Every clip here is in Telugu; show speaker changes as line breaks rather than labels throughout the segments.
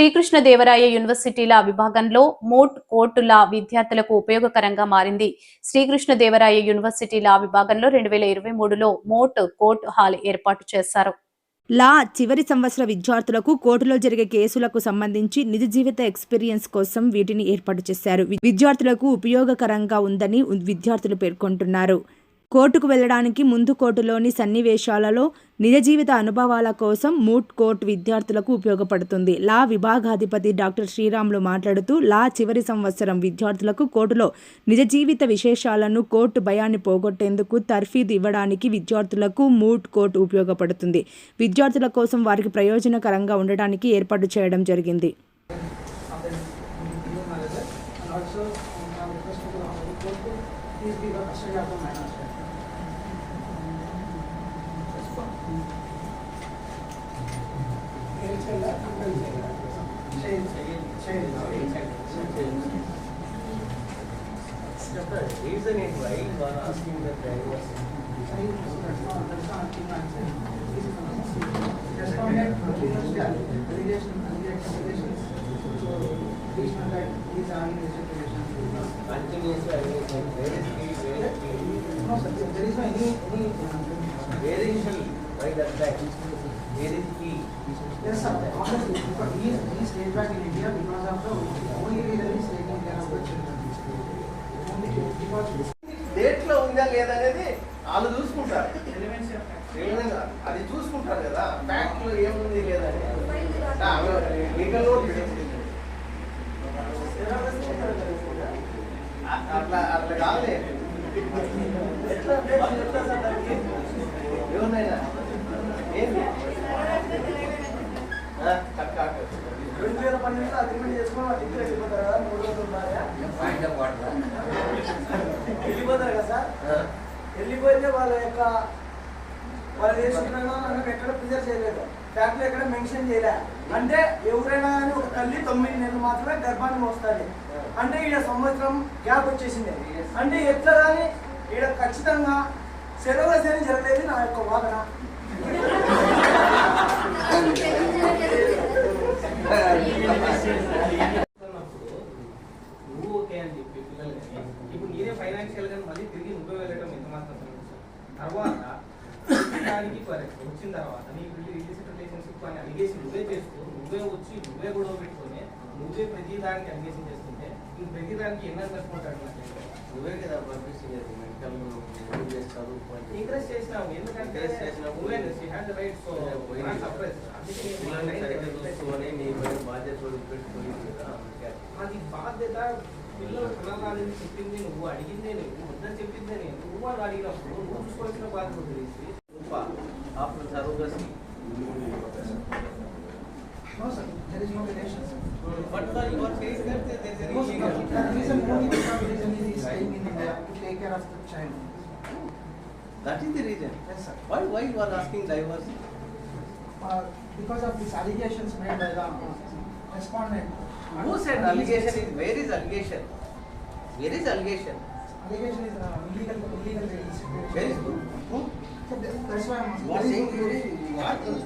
శ్రీకృష్ణదేవరాయ యూనివర్సిటీల విభాగంలో మోట్ కోర్టుల విద్యార్థులకు ఉపయోగకరంగా మారింది. శ్రీకృష్ణదేవరాయ యూనివర్సిటీల విభాగంలో రెండు వేల ఇరవై మూడులో మోట్ కోర్టు హాల్ ఏర్పాటు చేశారు.
లా చివరి సంవత్సర విద్యార్థులకు కోర్టులో జరిగే కేసులకు సంబంధించి నిజ జీవిత ఎక్స్పీరియన్స్ కోసం వీటిని ఏర్పాటు చేశారు. విద్యార్థులకు ఉపయోగకరంగా ఉందని విద్యార్థులు పేర్కొంటున్నారు. కోర్టుకు వెళ్ళడానికి ముందు కోర్టులోని సన్నివేశాలలో నిజ జీవిత అనుభవాల కోసం మూట్ కోర్టు విద్యార్థులకు ఉపయోగపడుతుంది. లా విభాగాధిపతి డాక్టర్ శ్రీరాములు మాట్లాడుతూ లా చివరి సంవత్సరం విద్యార్థులకు కోర్టులో నిజ జీవిత విశేషాలను కోర్టు భయాన్ని పోగొట్టేందుకు తర్ఫీదు ఇవ్వడానికి విద్యార్థులకు మూట్ కోర్టు ఉపయోగపడుతుంది. విద్యార్థుల కోసం వారికి ప్రయోజనకరంగా ఉండడానికి ఏర్పాటు చేయడం జరిగింది.
The
reason is why you are asking the drivers.
Respondent continues the allegation, allegation, so please know that these are in
restitution. Continuously, there is very, very.
No, sir, there is no any, any
variation by that fact. Where is he?
Yes, sir, because he he stayed back in India because of the, only reason is taking care of the children. Because.
డేట్లో ఉందా లేదా అనేది వాళ్ళు చూసుకుంటారు. అది చూసుకుంటారు కదా ఫ్యాక్ట్లో ఏముంది లేదని లీగల్ నోట్ అట్లా అట్లా కాదులే ఎట్లా ఎట్లా సార్ దానికి? ఎవరినైనా ఏంటి
రెండు వేల పన్నెండులో అగ్రిమెంట్ చేసుకుని వాళ్ళు ఇంటికి వెళ్ళిపోతారు కదా మూడు రోజులు ఉన్నారా వెళ్ళిపోతారు కదా సార్ వెళ్ళిపోతే వాళ్ళ యొక్క వాళ్ళు చేసుకున్నా నన్ను ఎక్కడ ప్రిజర్వ్ చేయలేదు ఫ్యాక్టరీ ఎక్కడ మెన్షన్ చేయలే అంటే ఎవరైనా కానీ ఒక తల్లి తొమ్మిది నెలలు మాత్రమే గర్భాన్ని మోస్తుంది అంటే ఈడ సంవత్సరం గ్యాప్ వచ్చేసింది. అంటే ఎట్లా కానీ ఈడ ఖచ్చితంగా సెలవు సేన జరగలేదు నా యొక్క వాదన.
నువ్వు ఓకే అని చెప్పి పిల్లలు ఇప్పుడు నేనే ఫైనాన్షియల్గా మళ్ళీ తిరిగి నువ్వే వెళ్ళడం ఎంత మాత్రం? తర్వాత దానికి. వచ్చిన తర్వాత నీ రిలేషన్ రిలేషన్షిప్ అని అలిగేషన్ నువ్వే చేస్తూ నువ్వే వచ్చి నువ్వే గొడవ పెట్టుకొని నువ్వే ప్రతి దానికి అలిగేషన్ చేస్తుంటే ఇంక ప్రతి దానికి ఎన్న కట్టుకుంటాడు
నువ్వే కదా పంపిస్తుంది మెడికల్ చేస్తారు
ఎంకరేజ్ చేసినావు ఎందుకంటే. నువ్వే so
పోయి-
not suppressed. అందుకే ಕಾಲದಲ್ಲಿ ಸಿಟ್ಟಿಂದೇನು ಹೂವು ಅಡಿಗಿಂದೇನೆ ಹೂವು ಮೊದಲು ಸಿಟ್ಟಿದ್ದೇನೆ ಹೂವ ಅಡಿಗಿಲ್ಲ ಹೂವು ಹೂವು ಸುಸ್ಕೋಸ್ಕರ ಬಾತ್ ಹೋದ್ರಿ
Roopa after surrogacy
No sir, there is no relation sir.
But sir, you are saying that there is a relation.
No sir, the reason only because reason is he is staying in India to take care of the child.
That is the reason.
Yes sir.
Why why you are asking divorce?
Uh, because of these allegations made by the respondent.
Who said allegation is where is allegation? Where is allegation?
Allegation is uh, illegal, illegal release.
Is who? Who?
So that's why I'm asking.
Are saying you are, you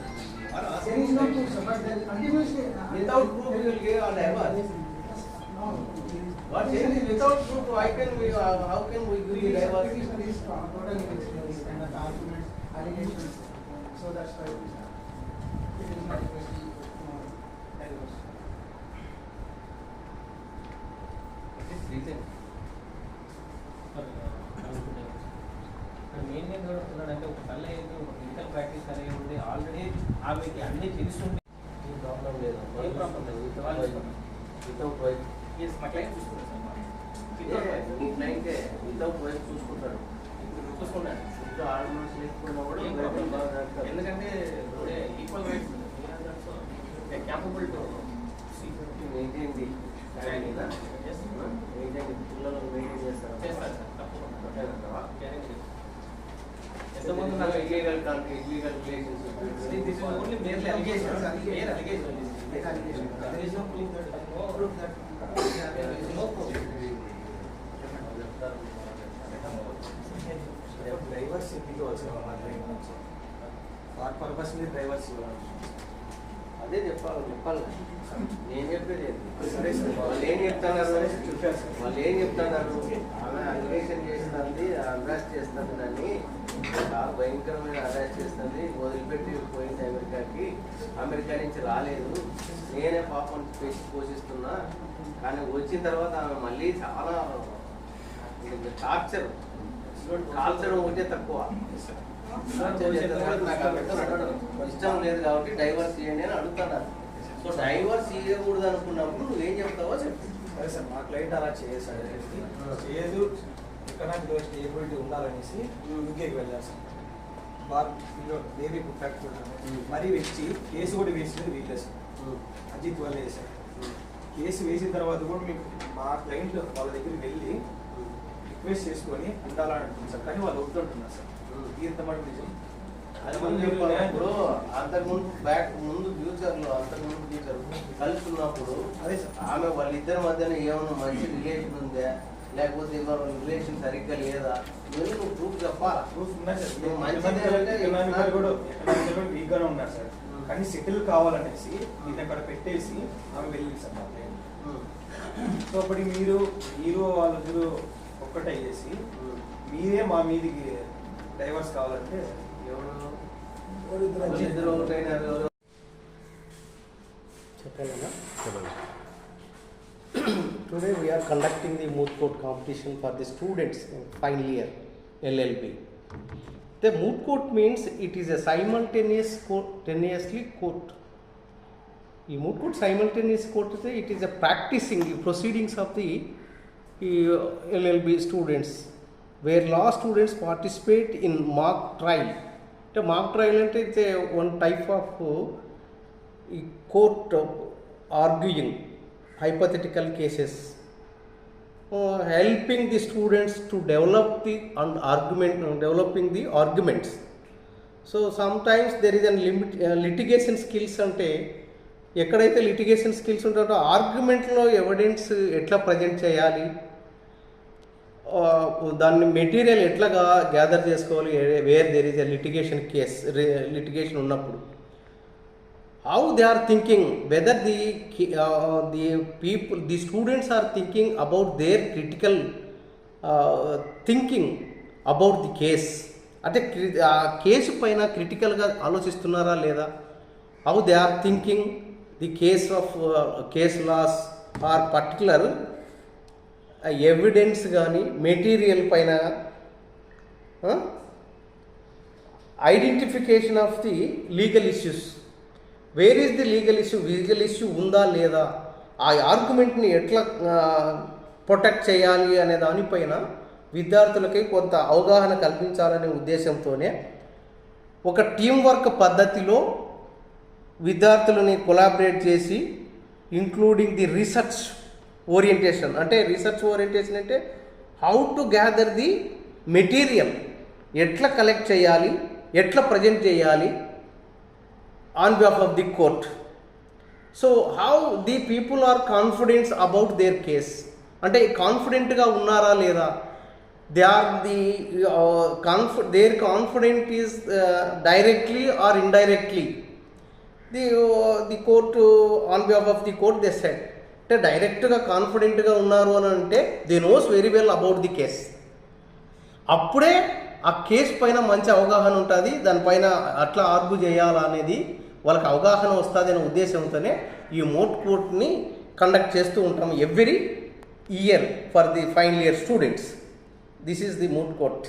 are
There is no proof, sir, but there continuously. uh,
Without proof you will give a divorce.
No.
What saying is without proof, why can we, uh, how can we give the divorce?
Petition is uh, totally this kind of arguments, allegations. So that's why it is, uh, it is not requesting, uh, divorce.
What is reason?
ఆమెకి అన్ని
తెలుసు There is no proof that,
No.
proof that.
There is no proof.
Drivers ఇంటికి వచ్చిన మా పర్పస్ మీద డ్రైవర్స్
అదే చెప్పాలి చెప్పాలి నేను చెప్పేది
సరే సార్.
వాళ్ళు ఏం చెప్తున్నారు
చెప్పారు సార్.
వాళ్ళు ఏం చెప్తున్నారు ఆమె అగ్రేషన్ చేస్తుంది అరెస్ట్ చేస్తుంది దాన్ని చాలా భయంకరమైన అరెస్ట్ చేస్తుంది వదిలిపెట్టి పోయింది అమెరికాకి అమెరికా నుంచి రాలేదు నేనే పాపం పోషిస్తున్నా. కానీ వచ్చిన తర్వాత ఆమె మళ్ళీ చాలా టార్చర్. కాల్చడం ఒకటే తక్కువ. ఇష్టం లేదు కాబట్టి డైవర్స్ చేయండి అని అడుగుతున్నారు సో డైవర్స్ చేయకూడదు అనుకున్నప్పుడు నువ్వేం చెప్తావో చెప్పు.
సరే సార్. మా క్లయింట్ అలా చేసాడు చేయదు. ఎకనామిక్ స్టేబిలిటీ ఉండాలనేసి యూకేకి వెళ్ళారు సార్ బేబీ పుట్టాక మరీ వచ్చి కేసు కూడా వేసింది వీళ్ళే సార్. అజిత్ వల్ల వేశారు కేసు వేసిన తర్వాత కూడా మీకు మా క్లయింట్ వాళ్ళ దగ్గరికి వెళ్ళి రిక్వెస్ట్ చేసుకొని ఉండాలని అంటుంది సార్. కానీ వాళ్ళు వద్దంటున్నారు సార్. ఇది ఎంత మటుకు నిజం?
అది మనం చెప్పాలి. ఇప్పుడు అంతకుముందు బ్యాక్ ముందు ఫ్యూచర్లో అంతకుముందు ఫ్యూచర్ కలిసి ఉన్నప్పుడు
అదే సార్.
ఆమె వాళ్ళిద్దరి మధ్యన ఏమైనా మంచి రిలేషన్ ఉందా? లేకపోతే వాళ్ళ రిలేషన్ సరిగ్గా లేదా? ఇవన్నీ నువ్వు ప్రూఫ్ చెప్పాలా
ప్రూఫ్ ఉన్నాయి సార్ కూడా ఎకనామికల్ కూడా వీక్ గానే ఉన్నారు సార్. కానీ సెటిల్ కావాలనేసి దీన్ని అక్కడ పెట్టేసి ఆమె వెళ్ళింది సార్ మా
ఉమ్,
సో అప్పటికి మీరు మీరు వాళ్ళిద్దరు ఒక్కటయ్యేసి
ఉమ్.
మీరే మా మీదికి డైవర్స్ కావాలంటే
ఎవరు?
చెప్పాలన్నా? Today we are conducting the moot court competition for the students final year LLB. The moot court means it is a simultaneous court, court. The moot court simultaneous court is a, it is a practicing proceedings of the uh, LLB students where law students participate in mock trial. The mock trial is a one type of uh, court of arguing arguing hypothetical cases helping the students to develop the and argument developing the arguments so sometimes there is unlimited litigation skills అంటే ఎక్కడైతే లిటిగేషన్ స్కిల్స్ ఉంటాయో ఆర్గ్యుమెంట్లో ఎవిడెన్స్ ఎట్లా ప్రజెంట్ చేయాలి? దాన్ని మెటీరియల్ ఎట్లాగా గ్యాదర్ చేసుకోవాలి? Where there is a litigation case litigation ఉన్నప్పుడు. How they are thinking whether the ki- uh, the people the students are thinking about their critical uh, thinking about the case అంటే క్రి- ఆ కేసు పైన క్రిటికల్గా ఆలోచిస్తున్నారా లేదా how they are thinking the case of case laws or particular evidence కానీ మెటీరియల్ పైన identification of the legal issues where is the legal issue legal issue ఉందా లేదా? ఆ ఆర్గ్యుమెంట్ని ఎట్లా ప్రొటెక్ట్ చేయాలి అనే దానిపైన విద్యార్థులకి కొంత అవగాహన కల్పించాలనే ఉద్దేశంతోనే ఒక టీం వర్క్ పద్ధతిలో విద్యార్థులని కొలాబరేట్ చేసి ఇంక్లూడింగ్ ది రీసెర్చ్ ఓరియంటేషన్. అంటే రీసెర్చ్ ఓరియంటేషన్ అంటే how to gather the material. ఎట్లా కలెక్ట్ చేయాలి ఎట్లా ప్రజెంట్ చేయాలి on behalf of the court so how the people are confidence about their case అంటే కాన్ఫిడెంట్గా ఉన్నారా లేదా? They are the confi their confident is directly or indirectly the the court on behalf of the court they set అంటే డైరెక్ట్గా కాన్ఫిడెంట్గా ఉన్నారు అని అంటే they knows very well about the case అప్పుడే ఆ కేసు పైన మంచి అవగాహన ఉంటుంది దానిపైన అట్లా ఆర్గ్యూ చేయాలా అనేది వాళ్ళకి అవగాహన వస్తుంది అనే ఉద్దేశంతోనే ఈ మోట్ కోర్ట్ని కండక్ట్ చేస్తూ ఉంటాం every year for the final year students this is the moot court